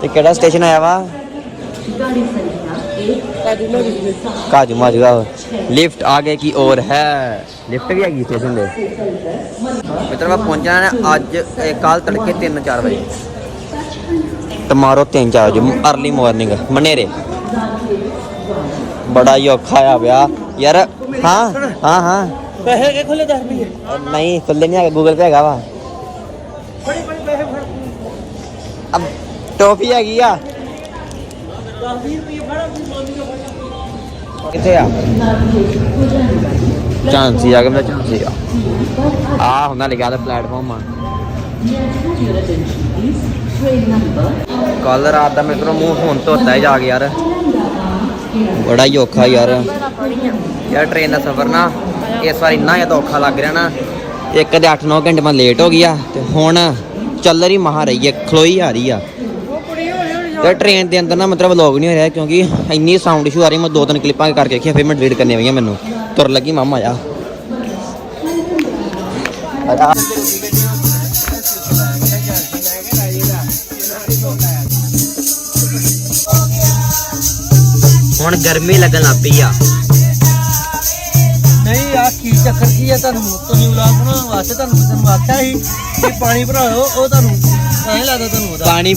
ਤੇ ਕਿਹੜਾ ਸਟੇਸ਼ਨ ਆਇਆ ਵਾ? ਕਾਜੂ ਮਾਜੂ ਆ ਲਿਫਟ ਆਗੇ ਕੀ ਔਰ ਹੈ? ਲਿਫਟ ਵੀ ਹੈਗੀ ਸਟੇਸ਼ਨ ਦੇ। ਮਿੱਤਰ, ਮੈਂ ਪਹੁੰਚਣਾ ਨਾ ਅੱਜ ਕੱਲ ਤੜਕੇ 3-4 ਵਜੇ। ਟਮਾਰੋ 3-4 ਵਜੇ ਅਰਲੀ ਮਾਰਨਿੰਗ ਮਨੇਰੇ। ਬੜਾ ਹੀ ਔਖਾ ਆ ਵਿਆ ਯਾਰ ਹਾਂ ਹਾਂ ਹਾਂ। ਪੈਸੇ ਕਿ ਖੁੱਲੇ 10 ਰੁਪਏ। ਨਹੀਂ ਖੁੱਲੇ ਨਹੀਂ ਹੈਗਾ ਗੂਗਲ ਪੇ ਹੈਗਾ ਵਾ। ਬੜੀ ਬੜੀ ਪੈਸੇ ਫੜ। ਅਬ ਟੋਫੀ ਹੈਗੀ ਆ। 10 ਰੁਪਏ ਫੜਾ ਕਿੱਥੇ ਆ? ਝਾਂਸੀ ਆ ਗਿਆ ਮੈਂ ਝਾਂਸੀ ਆ। ਆ ਹੁੰਦਾ ਲਿਖਿਆ ਤਾਂ ਪਲੇਟਫਾਰਮ ਆ। ਕੱਲ ਰਾਤ ਦਾ ਮੇਰੇ ਕੋਲ ਮੂੰਹ ਹੁਣ ਧੋਤਾ ਜਾ ਕੇ ਯਾਰ। ਬੜਾ ਹੀ ਔਖਾ ਯਾਰ। ਯਾਰ ਟ੍ਰੇਨ ਦਾ ਸਫ਼ਰ ਨਾ, ਇਸ ਵਾਰ ਇੰਨਾ ਜ਼ਿਆਦਾ ਔਖਾ ਲੱਗ ਰਿਹਾ ਨਾ, ਇੱਕ ਦੇ 8-9 ਘੰਟੇ ਮੈਂ ਲੇਟ ਹੋ ਗਿਆ ਤੇ ਹੁਣ ਚੱਲ ਰਹੀ ਮਹਾ ਰਹੀ ਹੈ ਖਲੋਈ ਆ ਰਹੀ ਆ। ਤੇ ਟ੍ਰੇਨ ਦੇ ਅੰਦਰ ਨਾ ਮਤਲਬ ਵਲੌਗ ਨਹੀਂ ਹੋ ਰਿਹਾ, ਕਿਉਂਕਿ ਇੰਨੀ ਸਾਊਂਡ ਇਸ਼ੂ ਆ ਰਹੀ, ਮੈਂ ਦੋ ਤਿੰਨ ਕਲਿੱਪਾਂ ਕਰਕੇ ਦੇਖੀਆਂ ਫਿਰ ਮੈਂ ਡਿਲੀਟ ਕਰਨੀਆਂ ਪਈਆਂ ਮੈਨੂੰ। ਤੁਰ ਲੱਗੀ ਮਾਮਾ ਆ ਹੁਣ ਗਰਮੀ ਲੱਗਣ ਲੱਗ ਪਈ ਆ। ਨਹੀਂ ਆ ਕੀ ਚੱਕਰ ਕੀ ਆ? ਤੁਹਾਨੂੰ ਤੁਸੀਂ ਵਲੌਗ ਬਣਾਉਣ ਵਾਸਤੇ ਤੁਹਾਨੂੰ ਤੁਹਾਨੂੰ ਆਖਿਆ ਸੀ ਕਿ ਪਾਣੀ ਭਰਾਓ ਉਹ ਤੁਹਾਨੂੰ ਐਂ ਲੱਗਦਾ ਤੁਹਾਨੂੰ ਉਹਦਾ। ਪਾਣੀ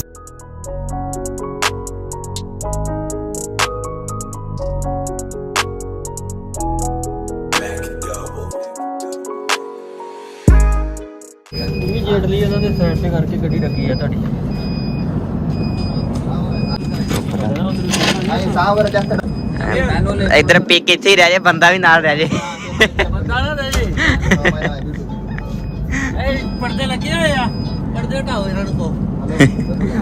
ਇਮੀਡੀਏਟਲੀ ਉਹਨਾਂ ਦੇ ਸਾਈਡ ਤੇ ਕਰਕੇ ਗੱਡੀ ਲੱਗੀ ਆ ਤੁਹਾਡੀ। ਇਧਰ ਪੀਕ ਇੱਥੇ ਹੀ ਰਹਿ ਜੇ ਬੰਦਾ ਵੀ ਨਾਲ ਰਹਿ ਜੇ। ਬੰਦਾ ਨਾ ਦੇ ਜੀ। ਇਹ ਪਰਦੇ ਲੱਗੇ ਹੋਏ ਆ। ਪਰਦੇ ਹਟਾਓ ਇਹਨਾਂ ਨੂੰ ਕੋ।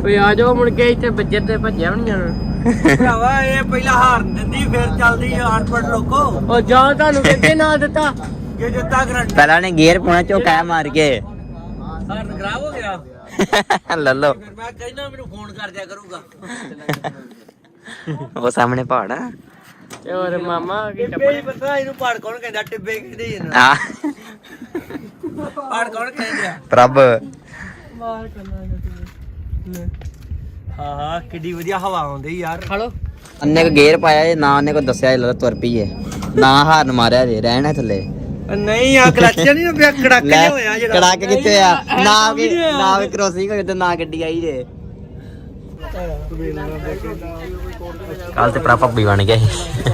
ਓਏ ਆ ਜਾਓ ਮੁੜ ਕੇ ਇੱਥੇ ਬੱਜੇ ਤੇ ਭੱਜਿਆ ਵੀ ਨਹੀਂ ਜਾਣਾ। ਭਰਾਵਾ ਇਹ ਪਹਿਲਾਂ ਹਾਰਨ ਦਿੰਦੀ ਫਿਰ ਚੱਲਦੀ ਅਨਪੜ ਲੋਕੋ ਉਹ ਜਾਂ ਤੁਹਾਨੂੰ ਕਿੱਥੇ ਨਾ ਦਿੱਤਾ। ਜੇ ਦਿੱਤਾ ਗਰੰਟੀ। ਪਹਿਲਾਂ ਨੇ ਗੇਅਰ ਪਾਉਣਾ ਝੋਕਾ ਮਾਰ ਕੇ। ਹਾਰਨ ਖਰਾਬ ਹੋ ਗਿਆ। ਲੱਲੋ ਫਿਰ ਮੈਂ ਕਹਿੰਦਾ ਮੈਨੂੰ ਫੋਨ ਕਰ ਦਿਆ ਕਰੂਗਾ। ਉਹ ਸਾਹਮਣੇ ਪਹਾੜ ਆ। ਤੇ ਹੋਰ ਮਾਮਾ ਕੀ ਟੱਪੇ ਪਤਾ ਇਹਨੂੰ ਪਹਾੜ ਕੌਣ ਕਹਿੰਦਾ? ਟਿੱਬੇ ਕਹਿੰਦੇ ਜੀ ਆ ਪਹਾੜ ਕੌਣ ਕਹਿੰਦੇ? ਆ ਪ੍ਰਭ। ਮਾਰ ਹਾਂ ਹਾਂ ਕਿੱਡੀ ਵਧੀਆ ਹਵਾ ਆਉਂਦੀ ਯਾਰ। ਹਲੋ ਅੰਨੇ ਕੋ ਗੇਅਰ ਪਾਇਆ ਜੇ ਨਾ ਉਹਨੇ ਕੋ ਦੱਸਿਆ ਜੇ ਤੁਰ ਪਈ ਏ। ਨਾ ਹਾਰਨ ਮਾਰਿਆ ਜੇ ਰਹਿਣਾ ਥੱਲੇ। ਨਹੀਂ ਆ ਕਲੱਚ ਨਹੀਂ ਪਿਆ ਕੜਾਕੇ ਲੈ ਹੋਇਆ ਜਿਹੜਾ। ਕੜਾਕ ਕਿੱਥੇ ਆ ਨਾ ਵੀ ਨਾ ਵੀ ਕ੍ਰੋਸਿੰਗ ਹੋਈ ਤੇ ਨਾ ਗੱਡੀ ਆਈ ਜੇ। ਕੱਲ ਤੇ ਪ੍ਰਾ ਪੱਬੀ ਬਣ ਗਿਆ ਸੀ।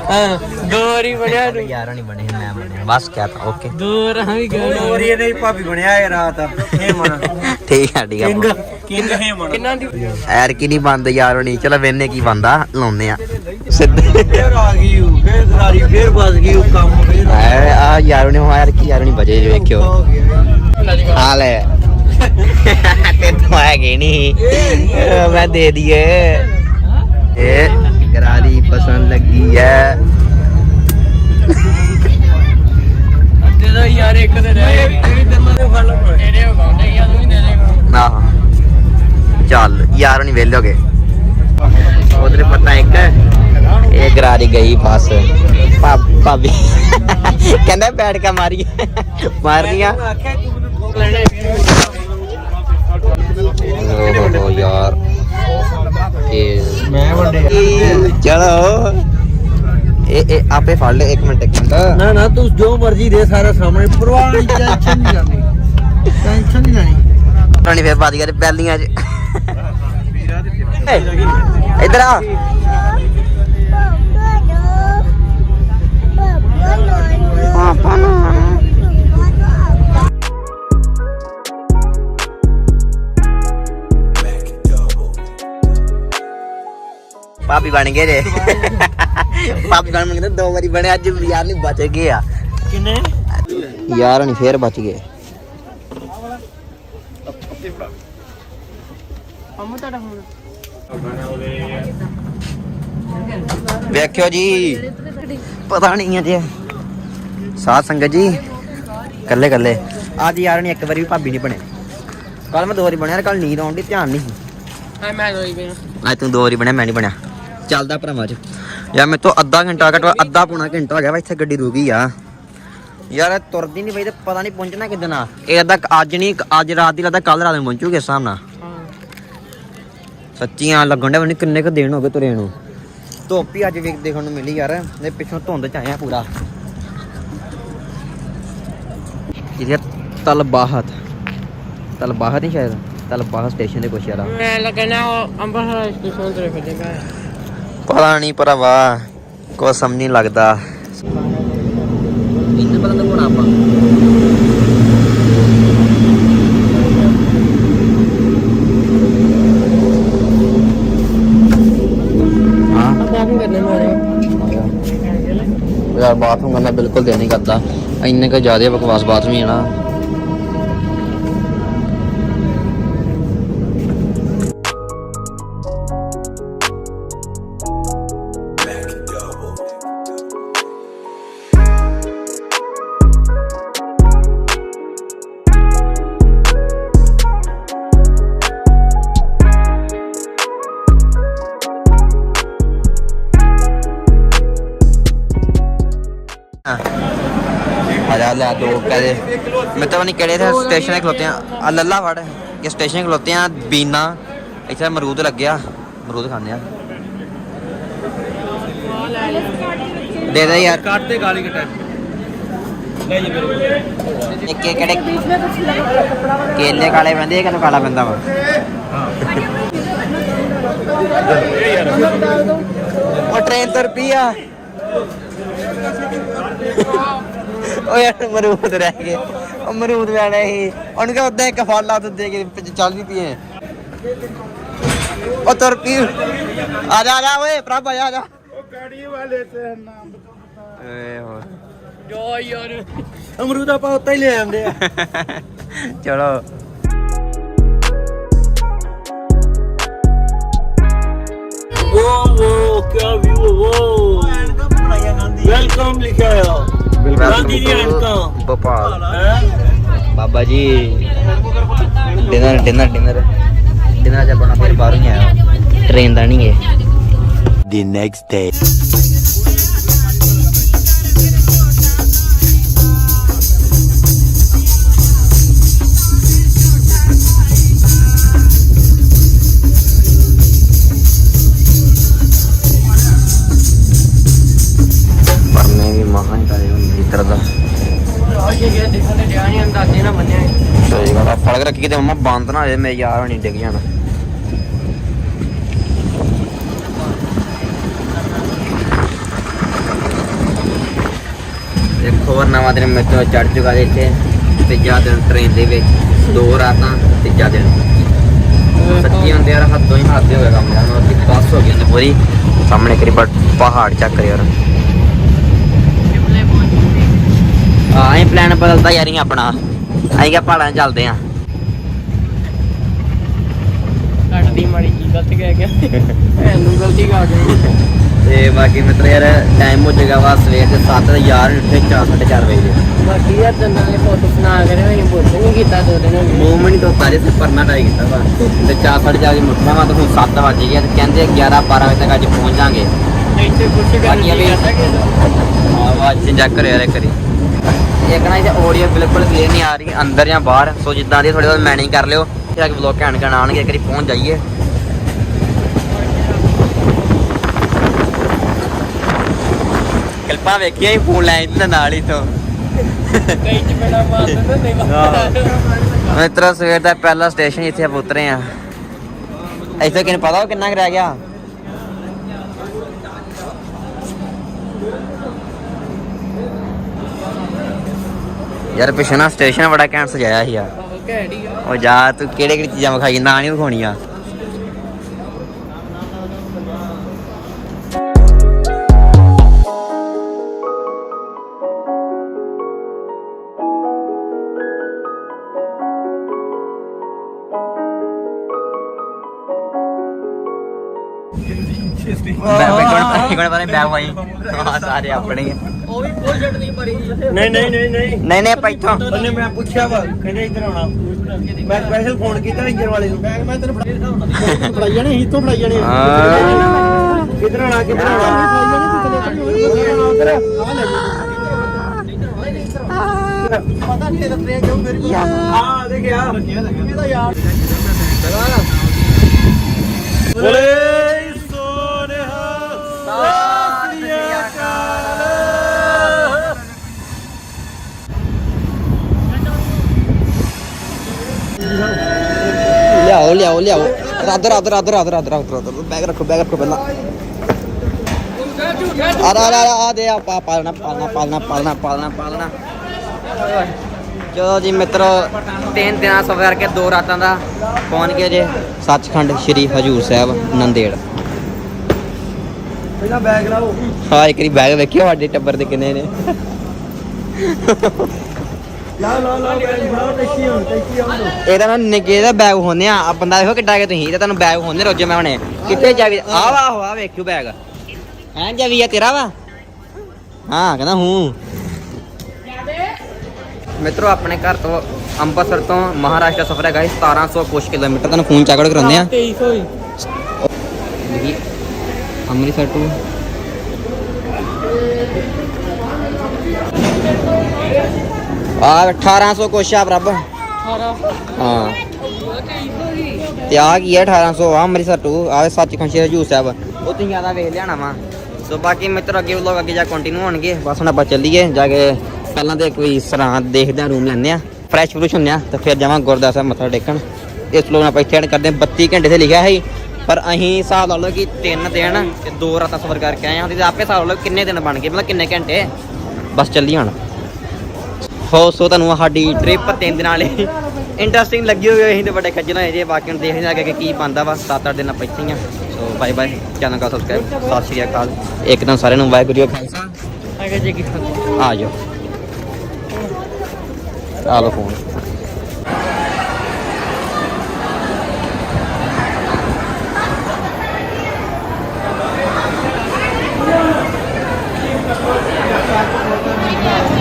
ਹਾਂ ਦੋ ਰੀ ਬਣਿਆ ਤੂੰ। ਯਾਰ ਨਹੀਂ ਬਣੇ ਮੈਂ ਬਣਿਆ। ਬਸ ਕਿਆ ਤਾਂ ਓਕੇ। ਦੋ ਰਾਂ ਵੀ ਗਏ ਦੋ ਰੀ ਨਹੀਂ ਭਾਬੀ ਬਣਿਆ ਇਹ ਰਾਤ। ਇਹ ਮਨ ਠੀਕ ਆ ਠੀਕ ਆ। ਕਿੰਗ ਹੈ ਮਨ ਕਿੰਨਾ ਦੀ? ਯਾਰ ਕੀ ਨਹੀਂ ਬੰਦ ਯਾਰ ਨਹੀਂ। ਚਲੋ ਵੇਨੇ ਕੀ ਬੰਦਾ ਲਾਉਨੇ ਆ। ਸਿੱਧੇ। ਫੇਰ ਆ ਗਈ ਉਹ, ਫੇਰ ਸਾਰੀ ਫੇਰ ਫਸ ਗਈ ਉਹ ਕੰਮ ਫੇਰ ਆ ਯਾਰ ਨੇ ਯਾਰ ਕੀ ਯਾਰ ਨਹੀਂ ਬਜੇ ਜੇ ਵੇਖਿਓ ਹਾਲ ਹੈ ਤੇ ਤੋਂ ਆ ਗਈ ਨਹੀਂ ਮੈਂ ਦੇ ਦਈਏ। ਇਹ ਗਰਾਰੀ ਪਸੰਦ ਲੱਗੀ ਹੈ ਦੋ ਯਾਰ ਇੱਕ ਤੇ ਰਹਿ ਤੇਰੀ ਦੰਦਾਂ ਦੇ ਫੜ ਲਓ। ਤੇਰੇ ਉਗਾਉਂਦੇ ਯਾਰ ਤੂੰ ਦੇ ਦੇ। ਆਹ। ਚੱਲ ਯਾਰ ਨਹੀਂ ਵੇਲੇ ਹੋ ਉਧਰ ਪਤਾ ਇੱਕ ਇਹ ਗਰਾਰੀ ਗਈ ਬਸ। ਭਾਬੀ। ਕਹਿੰਦਾ ਬੈਠ ਕੇ ਮਾਰੀ ਮਾਰਨੀਆਂ। ਆਖਿਆ ਤੂੰ ਮੈਨੂੰ ਠੋਕ ਲੈਣਾ। ਓਹ ਯਾਰ। ਇਹ ਮੈਂ ਵੰਡੇ ਚਲੋ। ਇਹ ਇਹ ਆਪੇ ਫੜ ਲੈ ਇੱਕ ਮਿੰਟ ਇੱਕ ਮਿੰਟ। ਨਾ ਨਾ ਤੂੰ ਜੋ ਮਰਜ਼ੀ ਦੇ ਸਾਰਾ ਸਾਹਮਣੇ। ਪਰਵਾਹ ਨਹੀਂ ਟੈਨਸ਼ਨ ਨਹੀਂ ਕਰਨੀ ਟੈਨਸ਼ਨ ਨਹੀਂ ਲੈਣੀ। ਟੋਣੀ ਫੇਰ ਬਾਦੀ ਕਰ ਬੈਲੀਆਂ ਚ। ਇੱਧਰ ਆ। ਪਾਪਾ ਨੂੰ। ਪਾਪੀ ਬਣ ਗਏ ਜੇ। ਪਾਪੀ ਬਣ ਗਏ ਦੋ ਵਾਰੀ ਬਣੇ ਅੱਜ ਯਾਰ ਨਹੀਂ ਬਚ ਗਏ ਆ। ਕਿੰਨੇ? ਯਾਰ ਨਹੀਂ ਫੇਰ ਬਚ ਗਏ। ਅੰਮਾ ਤੁਹਾਡਾ ਵੇਖਿਓ ਜੀ ਪਤਾ ਨਹੀਂ ਅਜੇ। ਸਾਧ ਸੰਗਤ ਜੀ ਕੱਲੇ ਕੱਲੇ। ਅੱਜ ਯਾਰ ਨਹੀਂ ਇੱਕ ਵਾਰੀ ਵੀ ਭਾਬੀ ਨਹੀਂ ਬਣੇ ਕੱਲ ਮੈਂ ਦੋ ਵਾਰੀ ਬਣਿਆ ਕੱਲ ਨੀਂਦ ਆਉਣ ਦੀ ਧਿਆਨ ਨਹੀਂ ਮੈਂ ਦੋਈ ਪਿਆ ਅੱਜ ਤੂੰ ਦੋ ਵਾਰੀ ਬਣਿਆ ਮੈਂ ਨਹੀਂ ਬਣਿਆ। ਚੱਲਦਾ ਭਰਾਵਾਂ ਚ। ਯਾਰ ਮੇਰੇ ਤੋਂ ਅੱਧਾ ਘੰਟਾ ਘਟਵਾ ਅੱਧਾ ਪੌਣਾ ਘੰਟਾ ਹੋ ਗਿਆ ਵਾ ਇੱਥੇ ਗੱਡੀ ਰੁਕ ਆ। ਯਾਰ ਇਹ ਤੁਰਦੀ ਨਹੀਂ ਪਈ ਤੇ ਪਤਾ ਨਹੀਂ ਪਹੁੰਚਣਾ ਕਿੱਦਣ ਆ। ਇਹ ਅੱਧਾ ਅੱਜ ਨਹੀਂ ਅੱਜ ਰਾਤ ਦੀ ਲੱਗਦਾ ਕੱਲ ਰਾਤ ਨੂੰ ਪਹੁੰਚੂਗੇ ਹਿਸਾਬ ਨਾਲ। ਸੱਚੀਆਂ ਲੱਗਣ ਦੇ ਮੈਨੂੰ ਕਿੰਨੇ ਕੁ ਦਿਨ ਹੋ ਗਏ ਤੁਰੇ ਨੂੰ। ਧੁੱਪ ਹੀ ਅੱਜ ਵੇਖ ਦੇਖਣ ਨੂੰ ਮਿਲੀ ਯਾਰ ਨੇ ਪਿੱਛੋਂ ਧੁੰਦ ਚ ਆਇਆ ਪੂਰਾ। ਇਹ ਤਲਬਾਹਤ। ਤਲਬਾਹਤ ਨਹੀਂ ਸ਼ਾਇਦ ਤਲਬਾਹਤ ਸਟੇਸ਼ਨ ਦੇ ਕੁਛ ਯਾਰ। ਮੈਂ ਲੱਗਣਾ ਉਹ ਅੰਬਰਸਰ ਸਟੇਸ਼ਨ ਤੇ ਫਿਰੇਗਾ ਪਤਾ ਨਹੀਂ ਭਰਾਵਾ ਕੋਈ ਸਮਝ ਨਹੀਂ ਲੱਗਦਾ। ਇੰਨੇ ਪਤਾ ਤਾਂ ਆਪਾਂ। ਹਾਂ। ਬਾਥਰੂਮ ਕਰਨੇ ਮਾਰੇ ਯਾਰ ਬਾਥਰੂਮ ਕਰਨਾ ਬਿਲਕੁਲ ਦਿਲ ਨਹੀਂ ਕਰਦਾ। ਇੰਨੇ ਕੁ ਜ਼ਿਆਦਾ ਬਕਵਾਸ ਬਾਥਰੂਮ ਹੀ ਹੈ ਨਾ। ਜਾ ਲੈ ਦੋ ਕਹਦੇ ਮੈਂ ਤਾਂ ਨਹੀਂ ਕਿਹੜੇ ਤੇ ਸਟੇਸ਼ਨ ਤੇ ਖਲੋਤੇ ਆ ਆ ਲੱਲਾ ਫੜ ਇਹ ਸਟੇਸ਼ਨ ਖਲੋਤੇ ਆ ਬੀਨਾ ਇੱਥੇ ਅਮਰੂਦ ਲੱਗਿਆ ਅਮਰੂਦ ਖਾਂਦੇ ਆ ਦੇ ਦੇ ਯਾਰ ਕੱਟ ਤੇ ਗਾਲੀ ਕਟਾ ਲੈ ਜੀ ਮੇਰੇ ਇੱਕ ਇੱਕ ਕਿਹੜੇ ਕੇਲੇ ਕਾਲੇ ਪੈਂਦੇ ਕਿ ਕਾਲਾ ਪੈਂਦਾ ਵਾ ਉਹ ਟ੍ਰੇਨ ਤੁਰ ਪਈ ਆ ਉਹ ਯਾਰ ਮਰੂਦ ਰਹਿ ਗਏ। ਉਹ ਮਰੂਦ ਲੈਣਾ ਸੀ। ਉਹਨੂੰ ਕਿਹਾ ਉਦਾਂ ਇੱਕ ਫਲ ਲਾ ਦੇ ਕੇ 40 ਰੁਪਏ ਉਹ ਤੁਰ ਪੀ ਆ ਜਾ ਆ ਓਏ ਪ੍ਰਭ ਆ ਜਾ ਉਹ ਗਾੜੀ ਵਾਲੇ ਤੇ ਨਾਮ ਏ ਹੋ ਜੋ ਯਾਰ। ਅਮਰੂਦ ਆਪਾਂ ਉੱਤਾ ਹੀ ਲੈ ਆਉਂਦੇ ਆ। ਚਲੋ। ਵਾਹ ਵਾਹ ਕੀ ਵੀਊ ਵਾਹ। ਵੈਲਕਮ ਲਿਖਿਆ ਆ Gandhi ji ਅੰਤਾਂ Bhopal Baba ji dinner dinner dinner dinner ਅੱਜ ਆਪਣਾ ਫਿਰ ਬਾਹਰੋਂ ਹੀ ਆਇਆ ਟ੍ਰੇਨ ਦਾ ਨਹੀਂ ਹੈ the next day. ਫਲਕ ਰੱਖੀ ਕਿਤੇ ਮੰਮਾ ਬੰਦ ਨਾ ਹੋ ਜਾਏ ਮੇਰੇ ਯਾਰ ਹਣੀ ਡਿੱਗ ਜਾਣਾ। ਦੇਖੋ ਵਰ ਨਵਾਂ ਦਿਨ ਮੇਰੇ ਤੋਂ ਚੜ ਚੁੱਕਾ ਜੀ ਇੱਥੇ ਤੀਜਾ ਦਿਨ ਟ੍ਰੇਨ ਦੇ ਵਿੱਚ ਦੋ ਰਾਤਾਂ ਤੀਜਾ ਦਿਨ ਸੱਚੀ ਹੁੰਦੇ ਯਾਰ ਹੱਦੋਂ ਹੀ ਹੱਦ ਹੋ ਗਿਆ ਕੰਮ ਯਾਰ ਮਤਲਬ ਕਿ ਬੱਸ ਹੋ ਗਈ ਹੁੰਦੀ ਪੂਰੀ। ਸਾਹਮਣੇ ਕਰੀ ਬਟ ਪਹਾੜ ਚੱਕ ਰਿਹਾ ਯਾਰ। ਹਾਂ ਇਹ ਪਲਾਨ ਬਦਲਦਾ ਯਾਰੀ ਆਪਣਾ। ਅਸੀਂ ਕਿਹਾ ਪਹਾੜਾਂ ਚੱਲਦੇ ਆ ਕੱਟ ਦੀ ਮਾੜੀ ਜੀ ਗਲਤ ਕਹਿ ਗਿਆ। ਇਹਨੂੰ ਗਲਤੀ ਕਰ ਗਈ ਤੇ ਬਾਕੀ ਮਿੱਤਰ ਯਾਰ ਟਾਈਮ ਹੋ ਜਾਏਗਾ ਵਾ ਸਵੇਰ ਦੇ 7 ਯਾਰ ਉੱਠੇ 4:30 ਵਜੇ। ਦੇ ਬਾਕੀ ਯਾਰ ਦੰਦਾਂ ਦੇ ਫੋਟੋ ਬਣਾ ਕੇ ਅਸੀਂ ਬੁੱਧ ਨਹੀਂ ਕੀਤਾ ਦੋ ਦਿਨ ਹੋ ਗਏ। ਮੂਵਮੈਂਟ ਤੋਂ ਸਾਰੇ ਸੇ ਪਰਨਾ ਟਾਈ ਕੀਤਾ ਵਾ। ਤੇ 4:30 ਵਜੇ ਮੁੱਠਾ ਵਾ ਤਾਂ ਹੁਣ 7 ਵਜ ਗਏ ਤੇ ਕਹਿੰਦੇ 11 12 ਵਜੇ ਤੱਕ ਅੱਜ ਪਹੁੰਚ ਜਾਾਂਗੇ। ਇੱਥੇ ਕਰ ਬਾਕੀ ਨਹੀਂ ਕਰਦਾ ਕਿ ਆਵਾਜ਼ ਚੈੱਕ ਯਾਰ ਕਰੀ ਇੱਕ ਨਾ ਇਹ ਆਡੀਓ ਬਿਲਕੁਲ ਕਲੀਅਰ ਨਹੀਂ ਆ ਰਹੀ ਅੰਦਰ ਜਾਂ ਬਾਹਰ। ਸੋ ਜਿੱਦਾਂ ਦੀ ਥੋੜੀ ਬਹੁਤ ਮੈਨੇਜ ਕਰ ਲਿਓ। ਫਿਰ ਅੱਗੇ ਵਲੌਗ ਘੈਂਟ ਘੈਂਟ ਆਉਣਗੇ ਕਰੀ ਪਹੁੰਚ ਜਾਈਏ। ਕਲਪਾ ਵੇਖਿਆ ਹੀ ਫੋਨ ਲੈ ਇਹਦੇ ਨਾਲ ਹੀ ਤੋਂ। ਕਈ ਚਪੇੜਾ ਮਾਰ ਦਿੰਦੇ ਨੇ ਮਿੱਤਰੋ ਸਵੇਰ ਦਾ ਪਹਿਲਾ ਸਟੇਸ਼ਨ ਇੱਥੇ ਆਪਾਂ ਉਤਰੇ ਆ। ਇੱਥੇ ਕਿਨ ਪਤਾ ਕਿੰਨਾ ਕੁ ਰਹਿ ਗਿਆ? ਯਾਰ ਪਿਛੇ ਨਾ ਸਟੇਸ਼ਨ ਬੜਾ ਘੈਂਟ ਸਜਾਇਆ ਸੀ ਯਾਰ। ਘੈਂਟੀ ਆ। ਉਹ ਜਾ ਤੂੰ ਕਿਹੜੇ ਕਿਹੜੀ ਚੀਜ਼ਾਂ ਵਿਖਾਈ ਨਾ ਨਹੀਂ ਵਿਖਾਉਣੀਆਂ। ਬੈਗ ਕੋਣ ਪਤਾ ਬੈਗ ਵਾਈ ਹਾਂ। ਸਾਰੇ ਆਪਣੇ ਹੀ ਆ। ਉਹ ਵੀ ਫੁੱਲ ਛੱਡ ਨਹੀਂ ਪੜੀ ਨਹੀਂ ਨਹੀਂ ਨਹੀਂ ਨਹੀਂ। ਨਹੀਂ ਨਹੀਂ ਆਪਾਂ ਇੱਥੋਂ ਉਹਨੇ ਮੈਂ ਪੁੱਛਿਆ ਵਾ ਕਹਿੰਦੇ ਇੱਧਰ ਆਉਣਾ। ਮੈਂ ਸਪੈਸ਼ਲ ਫੋਨ ਕੀਤਾ ਇੰਜਨ ਵਾਲੇ ਨੂੰ। ਬੈਗ ਮੈਂ ਤੈਨੂੰ ਫੜਾਈ ਜਾਣੇ ਹੀ। ਤੋਂ ਫੜਾਈ ਜਾਣੇ ਹਾਂ। ਕਿੱਧਰ ਆਉਣਾ ਕਿੱਧਰ ਆਉਣਾ ਪਤਾ ਨਹੀਂ ਤੇਰਾ ਟ੍ਰੇਨ ਕਿਉਂ ਮੇਰੀ ਕੋਲ। ਹਾਂ ਦੇਖਿਆ। ਇਹਦਾ ਯਾਰ। ਬੋਲੇ। ਲਿਆਓ ਲਿਆਓ ਲਿਆਓ। ਰੱਦ ਰੱਦ ਰੱਦ ਰੱਦ ਰੱਦ ਰੱਦ ਰੱਦ ਬੈਗ ਰੱਖੋ ਬੈਗ ਰੱਖੋ ਪਹਿਲਾਂ। ਆ ਰਾ ਰਾ ਆ ਦੇ ਆ ਪਾ ਪਾਲਣਾ ਪਾਲਣਾ ਪਾਲਣਾ ਪਾਲਣਾ ਪਾਲਣਾ ਪਾਲਣਾ। ਚਲੋ ਜੀ ਮਿੱਤਰੋ ਤਿੰਨ ਦਿਨਾਂ ਸਫ਼ਰ ਕਰਕੇ ਦੋ ਰਾਤਾਂ ਦਾ ਪਹੁੰਚ ਗਏ ਜੇ। ਸੱਚਖੰਡ ਸ੍ਰੀ ਹਜੂਰ ਸਾਹਿਬ ਨੰਦੇੜ। ਪਹਿਲਾਂ ਬੈਗ ਲਾਓ। ਹਾਂ ਇੱਕ ਵਾਰੀ ਬੈਗ ਵੇਖਿਓ ਸਾਡੇ ਟੱਬਰ ਦੇ ਕਿੰਨੇ ਨੇ। ਇਹਦਾ ਨਾ ਨਿੱਕੇ ਦਾ ਬੈਗ ਹੁੰਦੇ ਆ। ਆ ਬੰਦਾ ਦੇਖੋ ਕਿੱਡਾ ਕੇ ਤੁਸੀਂ ਇਹਦਾ ਤੁਹਾਨੂੰ ਬੈਗ ਹੁੰਦੇ ਰੋਜੇ ਮੈਂ ਹੁਣੇ। ਕਿੱਥੇ ਜਾਵੀ ਆ ਵਾ ਆਹੋ ਆ ਵੇਖਿਓ ਬੈਗ ਐਂ ਜਾਵੀ ਆ ਤੇਰਾ ਵਾ? ਹਾਂ ਕਹਿੰਦਾ ਹੂੰ। ਮਿੱਤਰੋ ਆਪਣੇ ਘਰ ਤੋਂ ਅੰਮ੍ਰਿਤਸਰ ਤੋਂ ਮਹਾਰਾਸ਼ਟਰ ਸਫ਼ਰ ਹੈਗਾ ਸੀ 1700 ਕੁਛ ਕਿਲੋਮੀਟਰ। ਤੁਹਾਨੂੰ ਫੋਨ ਕਰਾਉਂਦੇ ਆ। 2300 ਹੀ। ਦੇਖੀ ਅੰਮ੍ਰਿਤਸਰ ਟੂ ਆ 1800 ਕੁਛ ਆ ਪ੍ਰਭ। ਹਾਂ। ਤੇ ਆ ਕੀ ਹੈ 1800 ਆ ਅੰਮ੍ਰਿਤਸਰ ਟੂ ਆ ਸੱਚਖੰਡ ਸ਼੍ਰੀ ਹਜੂਰ ਸਾਹਿਬ। ਉਹ ਤੁਸੀਂ ਜ਼ਿਆਦਾ ਵੇਖ ਲਿਆਣਾ ਵਾ। ਸੋ ਬਾਕੀ ਮਿੱਤਰ ਅੱਗੇ ਵਲੋਗ ਅੱਗੇ ਜਾ ਕੰਟੀਨਿਊ ਹੋਣਗੇ। ਬਸ ਹੁਣ ਆਪਾਂ ਚੱਲੀਏ ਜਾ ਕੇ ਪਹਿਲਾਂ ਤੇ ਕੋਈ ਸਰਾਂ ਦੇਖਦੇ ਆ ਰੂਮ ਲੈਂਦੇ ਆ। ਫਰੈਸ਼ ਫਰੂਸ਼ ਹੁੰਦੇ ਆ ਤੇ ਫਿਰ ਜਾਵਾਂ ਗੁਰਦੁਆਰਾ ਸਾਹਿਬ ਮੱਥਾ ਟੇਕਣ। ਇਸ ਲੋਕ ਆਪਾਂ ਇੱਥੇ ਐਡ ਕਰਦੇ ਹਾਂ। 32 ਘੰਟੇ ਤੇ ਲਿਖਿਆ ਹੈ ਪਰ ਅਸੀਂ ਹਿਸਾਬ ਲਾ ਲਓ ਕਿ ਤਿੰਨ ਦਿਨ ਤੇ ਦੋ ਰਾਤਾਂ ਸਫ਼ਰ ਕਰਕੇ ਆਏ ਹਾਂ। ਤੇ ਆਪੇ ਹਿਸਾਬ ਲਾ ਲਓ ਕਿੰਨੇ ਦਿਨ ਬਣ ਗਏ ਮਤਲਬ ਕਿੰਨੇ ਘੰਟੇ? ਬਸ ਚੱਲੀ ਹੁਣ। ਹੋ ਸੋ ਤੁਹਾਨੂੰ ਸਾਡੀ ਟ੍ਰਿਪ ਤਿੰਨ ਦਿਨਾਂ ਵਾਲੀ ਇੰਟਰਸਟਿੰਗ ਲੱਗੀ ਹੋਈ ਅਸੀਂ ਤੇ ਵੱਡੇ ਖੱਜਲ ਹੋਏ ਜੇ ਬਾਕੀ ਨੂੰ ਦੇਖਦੇ ਆ ਕਿ ਕੀ ਬੰਦਾ ਵਾ। 7-8 ਦਿਨ ਇੱਥੇ ਹੀ ਆ। ਸੋ ਬਾਏ ਬਾਏ ਚੈਨਲ ਦਾ ਸਬਸਕ੍ਰਾਈਬ ਸਤਿ ਸ਼੍ਰੀ ਅਕਾਲ। ਇੱਕ ਦਿਨ ਸਾਰਿਆਂ ਨੂੰ ਵਾਹਿਗੁਰੂ ਜੀ ਕਾ ਖਾਲਸਾ। ਅਗੇ ਜੀ ਕੀ ਫਤਿਹ ਆ ਜਾਓ। ਆ ਲਓ ਫੋਨ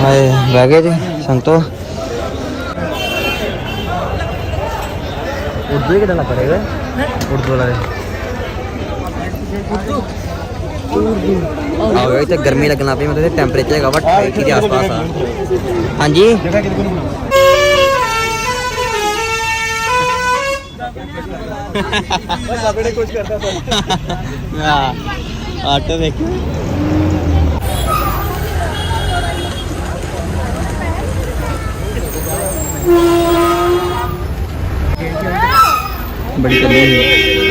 ਹਾਏ ਬਹਿ ਗਏ ਜੀ। ਸੰਤੋ ਉਰਦੂ ਕਿਦਾਂ ਲੱਗ ਰਿਹਾ ਹੈ? ਉਰਦੂ ਵਾਲਾ। ਆਓ ਇੱਥੇ ਗਰਮੀ ਲੱਗਣਾ ਪਈ ਮਤਲਬ ਟੈਂਪਰੇਚਰ ਹੈਗਾ ਵਾ 28 ਦੇ ਆਸ-ਪਾਸ ਆ। ਹਾਂਜੀ? ਬਣਾਉਣਾ ਆਪਣੇ ਕੁਝ ਕਰਦਾ ਸਰ ਆ ਆਟੋ ਵੇਖ। ਬੜੀ ਚੱਲੀ ਹੋਈ ਹੈ।